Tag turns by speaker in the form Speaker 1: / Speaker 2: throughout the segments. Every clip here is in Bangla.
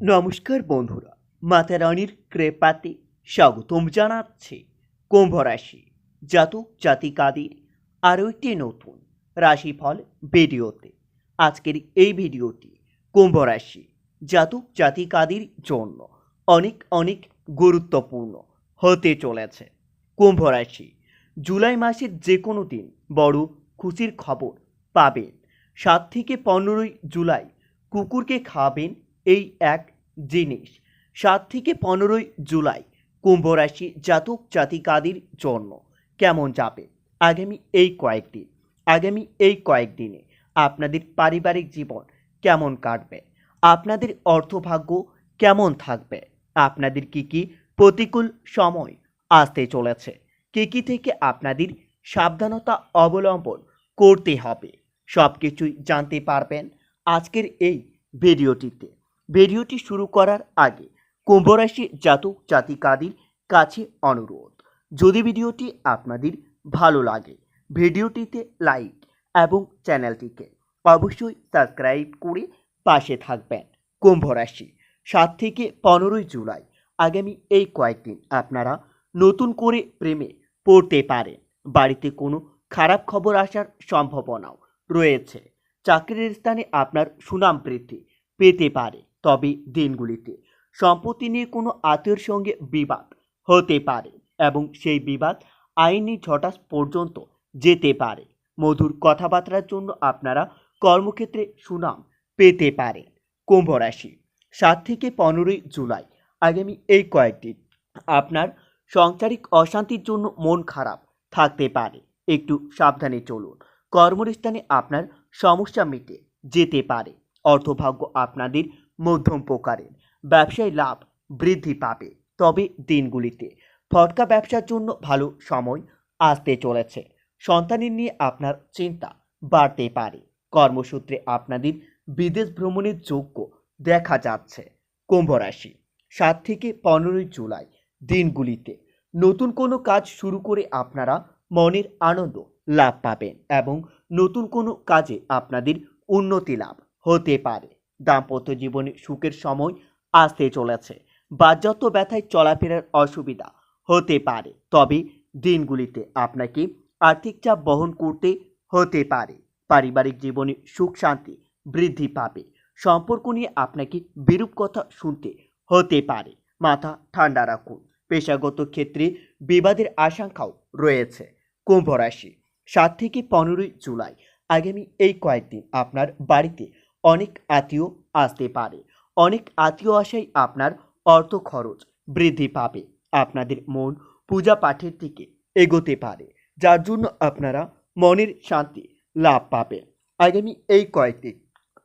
Speaker 1: নমস্কার বন্ধুরা মাতা রানীর কৃপাতে স্বাগতম জানাচ্ছে কুম্ভ রাশি জাতক জাতিকাদের আরও একটি নতুন রাশিফল ভিডিওতে। আজকের এই ভিডিওটি কুম্ভ রাশি জাতক জাতিকাদের জন্য অনেক অনেক গুরুত্বপূর্ণ হতে চলেছে। কুম্ভ রাশি জুলাই মাসের যে কোনো দিন বড় খুশির খবর পাবেন। সাত থেকে পনেরোই জুলাই কুকুরকে খাওয়াবেন এই এক জিনিস। সাত থেকে পনেরোই জুলাই কুম্ভ রাশি জাতক জাতিকাদের জন্য কেমন যাবে? আগামী এই কয়েকদিন, আগামী এই কয়েকদিনে আপনাদের পারিবারিক জীবন কেমন কাটবে? আপনাদের অর্থভাগ্য কেমন থাকবে? আপনাদের কি কি প্রতিকূল সময় আসতে চলেছে? কী কী থেকে আপনাদের সাবধানতা অবলম্বন করতে হবে? সব কিছুই জানতে পারবেন আজকের এই ভিডিওটিতে। ভিডিওটি শুরু করার আগে কুম্ভরাশি জাতক জাতিকাদের কাছে অনুরোধ, যদি ভিডিওটি আপনাদের ভালো লাগে, ভিডিওটিতে লাইক এবং চ্যানেলটিকে অবশ্যই সাবস্ক্রাইব করে পাশে থাকবেন। কুম্ভ রাশি সাত থেকে পনেরোই জুলাই আগামী এই কয়েকদিন আপনারা নতুন করে প্রেমে পড়তে পারেন। বাড়িতে কোনো খারাপ খবর আসার সম্ভাবনাও রয়েছে। চাকরির স্থানে আপনার সুনাম বৃদ্ধি পেতে পারে। তবে দিনগুলিতে সম্পত্তি নিয়ে কোনো আত্মীয়র সঙ্গে বিবাদ হতে পারে এবং সেই বিবাদ আইনি ঝটাস পর্যন্ত যেতে পারে। মধুর কথাবার্তার জন্য আপনারা কর্মক্ষেত্রে সুনাম পেতে পারেন। কুম্ভ রাশি, সাত থেকে পনেরোই জুলাই। আগামী এই কয়েকদিন আপনার সাংসারিক অশান্তির জন্য মন খারাপ থাকতে পারে। একটু সাবধানে চলুন। কর্মস্থানে আপনার সমস্যা মিটে যেতে পারে। অর্থভাগ্য আপনাদের মধ্যম প্রকারের। ব্যবসায় লাভ বৃদ্ধি পাবে। তবে দিনগুলিতে ফটকা ব্যবসার জন্য ভালো সময় আসতে চলেছে। সন্তানের নিয়ে আপনার চিন্তা বাড়তে পারে। কর্মসূত্রে আপনাদের বিদেশ ভ্রমণের যোগ্য দেখা যাচ্ছে। কুম্ভ রাশি সাত থেকে পনেরোই জুলাই দিনগুলিতে নতুন কোনো কাজ শুরু করে আপনারা মনের আনন্দ লাভ পাবেন এবং নতুন কোনো কাজে আপনাদের উন্নতি লাভ হতে পারে। দাম্পত্য জীবনে সুখের সময় আসতে চলেছে। বাজ্যত্ব ব্যথায় চলাফেরার অসুবিধা হতে পারে, তবে দিনগুলিতে আপনাকে আর্থিক চাপ বহন করতে হতে পারে। পারিবারিক জীবনে সুখ শান্তি বৃদ্ধি পাবে। সম্পর্ক নিয়ে আপনাকে বিরূপ কথা শুনতে হতে পারে। মাথা ঠান্ডা রাখুন। পেশাগত ক্ষেত্রে বিবাদের আশঙ্কাও রয়েছে। কুম্ভ রাশি, সাত থেকে পনেরোই জুলাই। আগামী এই কয়েকদিন আপনার বাড়িতে অনেক আত্মীয় আসতে পারে। অনেক আত্মীয় আসায় আপনার অর্থ খরচ বৃদ্ধি পাবে। আপনাদের মন পূজা পাঠের দিকে এগোতে পারে, যার জন্য আপনারা মনের শান্তি লাভ পাবেন। আগামী এই কয়েকদিন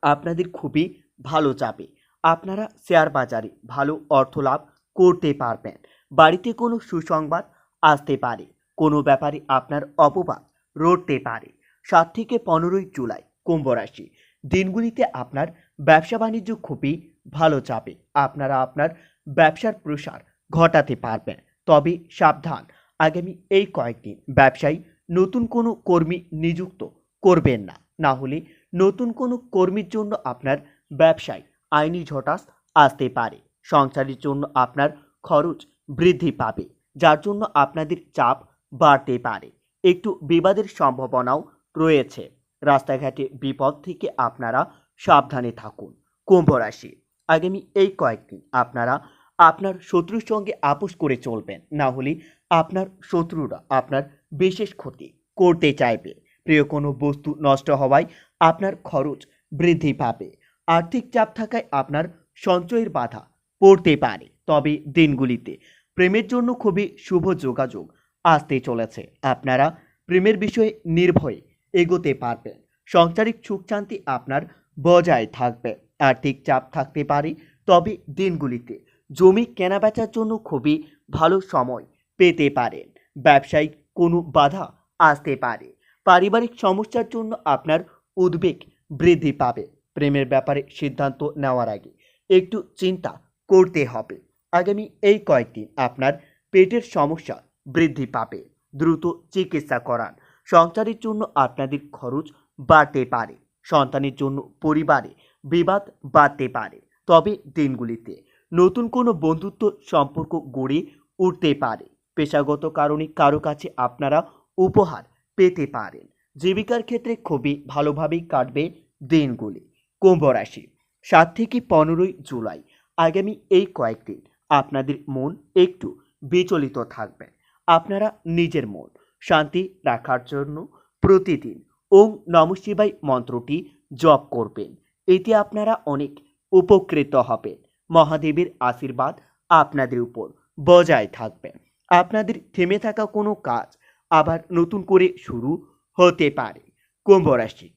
Speaker 1: আপনাদের খুবই ভালো যাবে। আপনারা শেয়ার বাজারে ভালো অর্থ লাভ করতে পারবেন। বাড়িতে কোনো সুসংবাদ আসতে পারে। কোনো ব্যাপারে আপনার অপবাদ রটতে পারে। সাত থেকে পনেরোই জুলাই কুম্ভ রাশি। দিনগুলিতে আপনার ব্যবসা বাণিজ্য খুবই ভালো যাবে আপনারা আপনার ব্যবসার প্রসার ঘটাতে পারবেন। তবে সাবধান, আগামী এই কয়েকদিন ব্যবসায়ী নতুন কোনো কর্মী নিযুক্ত করবেন না। না হলে নতুন কোনো কর্মীর জন্য আপনার ব্যবসায় আইনি ঝটাস আসতে পারে। সংসারের জন্য আপনার খরচ বৃদ্ধি পাবে, যার জন্য আপনাদের চাপ বাড়তে পারে। একটু বিবাদের সম্ভাবনাও রয়েছে। রাস্তাঘাটে বিপদ থেকে আপনারা সাবধানে থাকুন। কুম্ভ রাশি, আগামী এই কয়েকদিন আপনারা আপনার শত্রুর সঙ্গে আপোষ করে চলবেন। না হলে আপনার শত্রুরা আপনার বিশেষ ক্ষতি করতে চাইবে। প্রিয়, কোনো বস্তু নষ্ট হওয়ায় আপনার খরচ বৃদ্ধি পাবে। আর্থিক চাপ থাকায় আপনার সঞ্চয়ের বাধা পড়তে পারে। তবে দিনগুলিতে প্রেমের জন্য খুবই শুভ যোগাযোগ আসতে চলেছে। আপনারা প্রেমের বিষয়ে নির্ভয়ে এগোতে পারবেন সংসারিক সুখ শান্তি আপনার বজায় থাকবে। আর্থিক চাপ থাকতে পারে, তবে দিনগুলিতে জমি কেনাবেচার জন্য খুবই ভালো সময় পেতে পারেন ব্যবসায়িক কোনো বাধা আসতে পারে। পারিবারিক সমস্যার জন্য আপনার উদ্বেগ বৃদ্ধি পাবে। প্রেমের ব্যাপারে সিদ্ধান্ত নেওয়ার আগে একটু চিন্তা করতে হবে। আগামী এই কয়েকদিন আপনার পেটের সমস্যা বৃদ্ধি পাবে। দ্রুত চিকিৎসা করান। সংসারের জন্য আপনাদের খরচ বাড়তে পারে। সন্তানের জন্য পরিবারে বিবাদ বাড়তে পারে। তবে দিনগুলিতে নতুন কোনো বন্ধুত্ব সম্পর্ক গড়ে উঠতে পারে। পেশাগত কারণে কারও কাছে আপনারা উপহার পেতে পারেন। জীবিকার ক্ষেত্রে খুবই ভালোভাবেই কাটবে দিনগুলি। কুম্ভ রাশি, সাত থেকে পনেরোই জুলাই। আগামী এই কয়েকদিন আপনাদের মন একটু বিচলিত থাকবে। আপনারা নিজের মন শান্তি রাখার জন্য প্রতিদিন ওম নম শিবাই মন্ত্রটি জপ করবেন। এতে আপনারা অনেক উপকৃত হবেন। মহাদেবের আশীর্বাদ আপনাদের উপর বজায় থাকবে। আপনাদের থেমে থাকা কোনো কাজ আবার নতুন করে শুরু হতে পারে। কুম্ভ রাশি,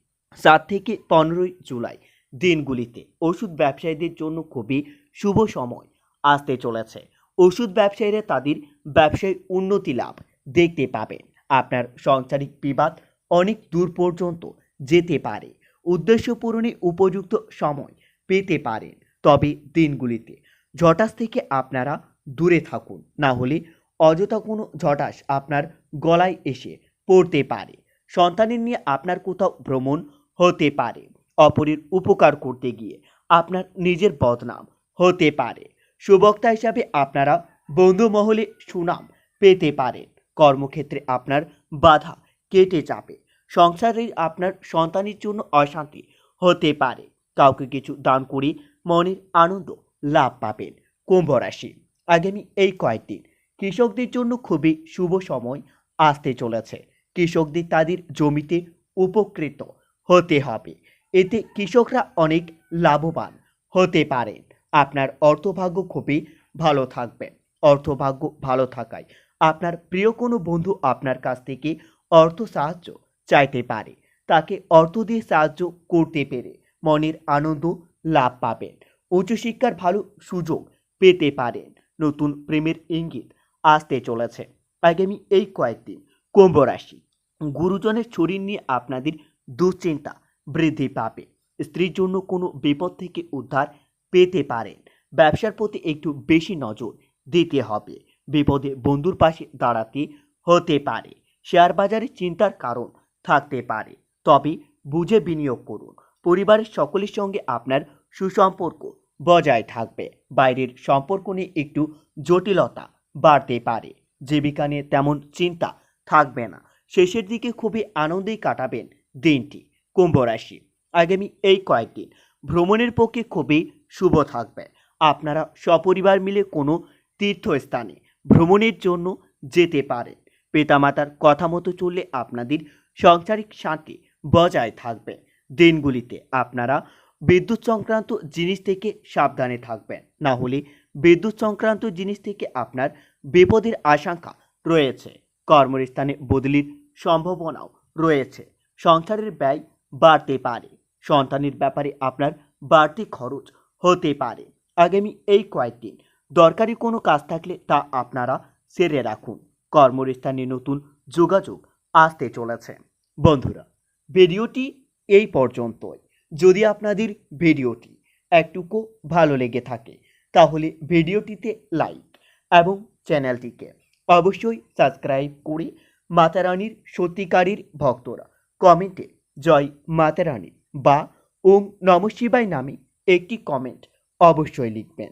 Speaker 1: সাত থেকে পনেরোই জুলাই দিনগুলিতে ওষুধ ব্যবসায়ীদের জন্য খুবই শুভ সময়। আসতে চলেছে। ওষুধ ব্যবসায়ীরা তাদের ব্যবসায় উন্নতি লাভ দেখতে পাবেন। আপনার সাংসারিক বিবাদ অনেক দূর পর্যন্ত যেতে পারে। উদ্দেশ্য পূরণে উপযুক্ত সময় পেতে পারেন। তবে দিনগুলিতে ঝটাস থেকে আপনারা দূরে থাকুন। না হলে অযথা কোনো ঝটাস আপনার গলায় এসে পড়তে পারে। সন্তানের নিয়ে আপনার কোথাও ভ্রমণ হতে পারে। অপরের উপকার করতে গিয়ে আপনার নিজের বদনাম হতে পারে। সুবক্তা হিসাবে আপনারা বন্ধু মহলে সুনাম পেতে পারেন। কর্মক্ষেত্রে আপনার বাধা কেটে যাবে। সংসারে আপনার সন্তানের জন্য অশান্তি হতে পারে। কাউকে কিছু দান করে মনের আনন্দ লাভ পাবেন কুম্ভ রাশি। আগামী এই কয়েকদিন কৃষকদের জন্য খুবই শুভ সময় আসতে চলেছে। কৃষকদের তাদের জমিতে উপকৃত হতে হবে। এতে কৃষকরা অনেক লাভবান হতে পারেন। আপনার অর্থভাগ্য খুবই ভালো থাকবে। অর্থভাগ্য ভালো থাকায় আপনার প্রিয় কোনো বন্ধু আপনার কাছ থেকে অর্থ সাহায্য চাইতে পারে। তাকে অর্থ দিয়ে সাহায্য করতে পেরে মনের আনন্দ লাভ পাবেন। উচ্চশিক্ষার ভালো সুযোগ পেতে পারেন। নতুন প্রেমের ইঙ্গিত আসতে চলেছে। আগামী এই কয়েকদিন কুম্ভ রাশি গুরুজনের শরীর নিয়ে আপনাদের দুশ্চিন্তা বৃদ্ধি পাবে। স্ত্রীর জন্য কোনো বিপদ থেকে উদ্ধার পেতে পারেন। ব্যবসার প্রতি একটু বেশি নজর দিতে হবে। বিপদে বন্ধুর পাশে দাঁড়াতে হতে পারে। শেয়ার বাজারে চিন্তার কারণ থাকতে পারে। তবে বুঝে বিনিয়োগ করুন। পরিবারের সকলের সঙ্গে আপনার সুসম্পর্ক বজায় থাকবে। বাইরের সম্পর্ক নিয়ে একটু জটিলতা বাড়তে পারে। জীবিকা নিয়ে তেমন চিন্তা থাকবে না। শেষের দিকে খুবই আনন্দেই কাটাবেন দিনটি। কুম্ভ রাশি। আগামী এই কয়েকদিন ভ্রমণের পক্ষে খুবই শুভ থাকবে। আপনারা সপরিবার মিলে কোনো তীর্থস্থানে ভ্রমণের জন্য যেতে পারেন পিতামাতার কথা মতো চললে আপনাদের সাংসারিক শান্তি বজায় থাকবে। দিনগুলিতে আপনারা বিদ্যুৎ সংক্রান্ত জিনিস থেকে সাবধানে থাকবেন। না হলে বিদ্যুৎ সংক্রান্ত জিনিস থেকে আপনার বিপদের আশঙ্কা রয়েছে। কর্মস্থানে বদলির সম্ভাবনাও রয়েছে। সংসারের ব্যয় বাড়তে পারে। সন্তানের ব্যাপারে আপনার বাড়তি খরচ হতে পারে। আগামী এই কয়েকদিন দরকারি কোনো কাজ থাকলে তা আপনারা সেরে রাখুন। কর্মস্থানে নতুন যোগাযোগ আসতে চলেছে। বন্ধুরা, ভিডিওটি এই পর্যন্তই। যদি আপনাদের ভিডিওটি একটুকু ভালো লেগে থাকে, তাহলে ভিডিওটিতে লাইক এবং চ্যানেলটিকে অবশ্যই সাবস্ক্রাইব করে মাতারানির সত্যিকারীর ভক্তরা কমেন্টে জয় মাতারানী বা ওম নম শিবায় নামে একটি কমেন্ট অবশ্যই লিখবেন।